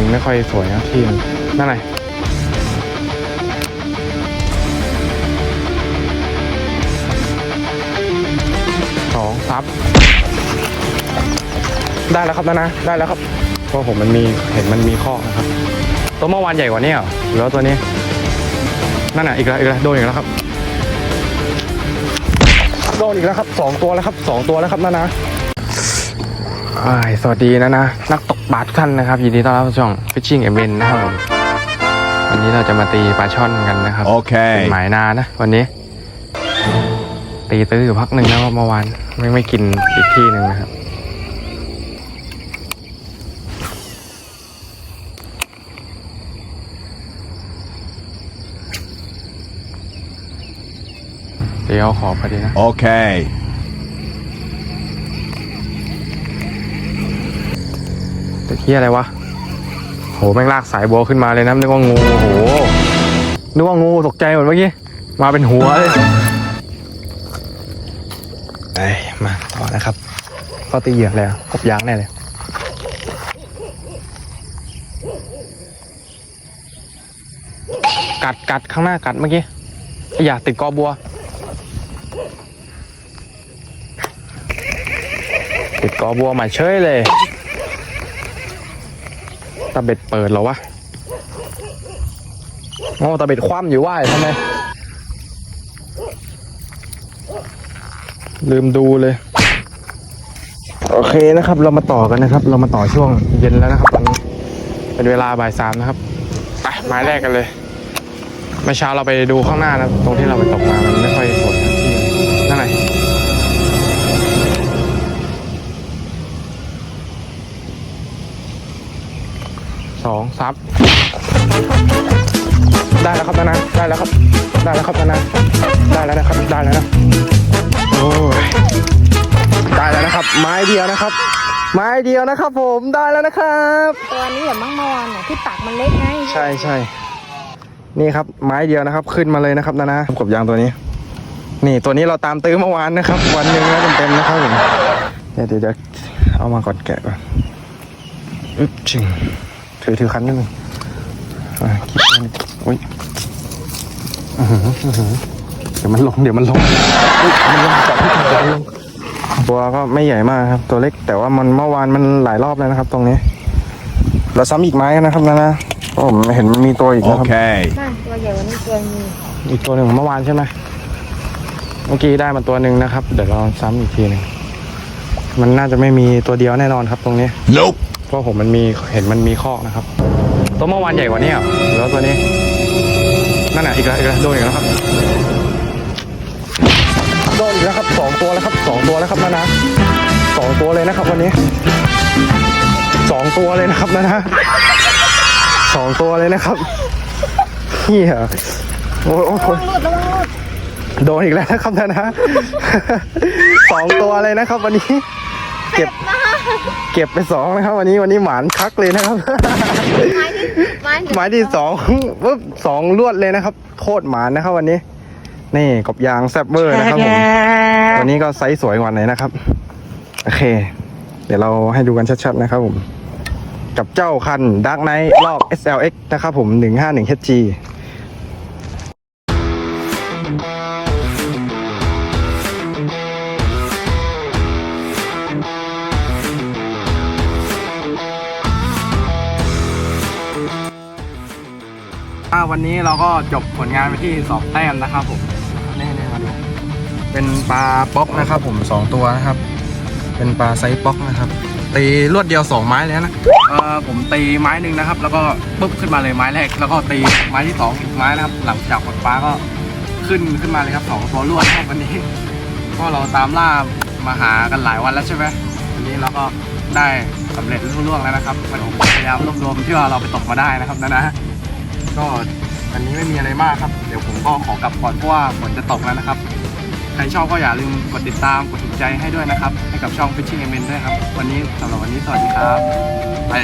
มันไม่ค่อยสวยนะที่มันนั่นไงสองซับได้แล้วครับนะนะได้แล้วครับเพราะผมมันมีเห็นมันมีข้อนะครับ ตัวเมื่อวานใหญ่กว่านี้เหรอหรือว่าตัวนี้นั่นน่ะอีกแล้วอีกแล้วโดนอีกแล้วครับโดนอีกแล้วครับสองตัวแล้วครับสองตัวแล้วครับนะนะอ้สวัสดีนะนะนัก ตกปลาทุกท่านนะครับยินดีต้อนรับสู่ช่อง Fishing m n นะครับผมวันนี้เราจะมาตีปลาช่อนกันนะครับเป็น Okay. หมายนานะ วันนี้ ตีตื้ออยู่พักหนึ่งนะครับเมื่อวานไม่ไม่กินอีกที่หนึ่งนะครับ เดี๋ยวขอพอดีนะ Okay. ตะเคี ยอะไรวะโหแม่งลากสายบัวขึ้นมาเลยนะนึกว่างูโหนึกว่างูตกใจหมดเมื่อกี้มาเป็นหัวเลยไอ้ยมาต่อนะครับก็ตีเหยื่อแล้วกบยางแน่เลยกัดกัดข้างหน้ากัดเมื่อกี้ไอ้อย่าติดกอบัว ติดกอบัวใหม่เฉยเลย ตะเบ็ดเปิดเหรอวะโอ้ตะเบ็ดคว่ำอยู่ว่ายทำไมลืมดูเลย โอเคนะครับ เรามาต่อกันนะครับ เรามาต่อช่วงเย็นแล้วนะครับตอนนี้เป็นเวลาบ่ายสามนะครับไปไม้แรกกันเลยเมื่อเช้าเราไปดูข้างหน้านะตรงที่เราไปตกมามันไม่ค่อยสวยนะที่นั่นไง สองซับได้แล้วครับนานาได้แล้วครับ ได้แล้วครับนานาได้แล้วนะครับ ได้แล้วนะโอ้ยได้แล้วนะครับ ไม้เดียวนะครับ ไม้เดียวนะครับ ผมได้แล้วนะครับ ตัวนี้แบบมั่งเมื่อวานเนี่ยที่ตักมันเล็กไงใช่ใช่นี่ครับ ไม้เดียวนะครับ ขึ้นมาเลยนะครับนานะกบยางตัวนี้ นี่ตัวนี้เราตามตื้อเมื่อวานนะครับ วันหนึ่งแล้วเต็มๆนะครับผมเดี๋ยวเดี๋ยวเดี๋ยวเอามาก่อนแกะก่อนอึ๊บชิง ถือถือคันนิดนึงอ่าคิดว่านี่อุ้ยอื้อหืออื้อหือเดี๋ยวมันลงเดี๋ยวมันลงอุ๊ยมันลงจับที่จับมันลงตัวก็ไม่ใหญ่มากครับ ตัวเล็กแต่ว่ามันเมื่อวานมันหลายรอบแล้วนะครับ ตรงนี้เราซ้ำอีกไม้กันนะครับนะนะเพราะผมเห็นมันมีตัวอีกนะครับ Okay. น่าตัวใหญ่กว่านี้ตัวมีอีกตัวหนึ่งของเมื่อวานใช่ไหมเมื่อกี้ได้มาตัวหนึ่งนะครับ เดี๋ยวเราซ้ำอีกทีหนึ่ง มันน่าจะไม่มีตัวเดียวแน่นอนครับตรงนี้ Nope. เพราะผมมันมีเห็นมันมีคอกนะครับ ตัวเมื่อวานใหญ่กว่านี้เหรอหรือว่าตัวนี้ นั่นน่ะอีกแล้วอีกแล้วโดนอีกแล้วครับ โดนอีกแล้วครับสองตัวแล้วครับสองตัวแล้วครับนะนะสองตัวเลยนะครับวันนี้สองตัวเลยนะครับนะนะสองตัวเลยนะครับเฮียโอ้ยโอ้ยโอ้ยรูดแล้วรูดโดนอีกแล้วนะครับนะนะสองตัวเลยนะครับวันนี้ เก็บเก็บไปสองนะครับ วันนี้วันนี้หมานคักเลยนะครับไม้ที่ไม้ที่หมายที่สองปุ๊บสองลวดเลยนะครับ โคตรหมานนะครับ วันนี้ นี่กบยางแซบเบอร์นะครับผมวันนี้ก็ไซส์สวยกว่าไหนนะครับ โอเค เดี๋ยวเราให้ดูกันชัดๆนะครับผม กับเจ้าคัน Dark Knight รอบ SLX นะครับผม 151 วันนี้เราก็จบผลงานไปที่สองแต้มนะครับผมนี่นี่มาดูเป็นปลาป๊อกนะครับผมสองตัวนะครับ เป็นปลาไซส์ป๊อกนะครับ ตีรวดเดียวสองไม้เลยนะเออผมตีไม้หนึ่งนะครับ แล้วก็ปุ๊บขึ้นมาเลยไม้แรก แล้วก็ตีไม้ที่สองอีกไม้นะครับ หลังจากหมดปลาก็ขึ้นขึ้นมาเลยครับสองตัวรวดครับวันนี้ก็เราตามล่ามาหากันหลายวันแล้วใช่ไหมวันนี้เราก็ได้สำเร็จรุ่ล่วงแล้วนะครับผมพยายามรวบรวมที่ว่าเราไปตกมาได้นะครับนะนะ ก็อันนี้ไม่มีอะไรมากครับ เดี๋ยวผมก็ขอกลับก่อนเพราะว่าฝนจะตกแล้วนะครับ ใครชอบก็อย่าลืมกดติดตามกดถูกใจให้ด้วยนะครับ ให้กับช่อง Fishing m n ด้วยครับ วันนี้สำหรับวันนี้สวัสดีครับ ไป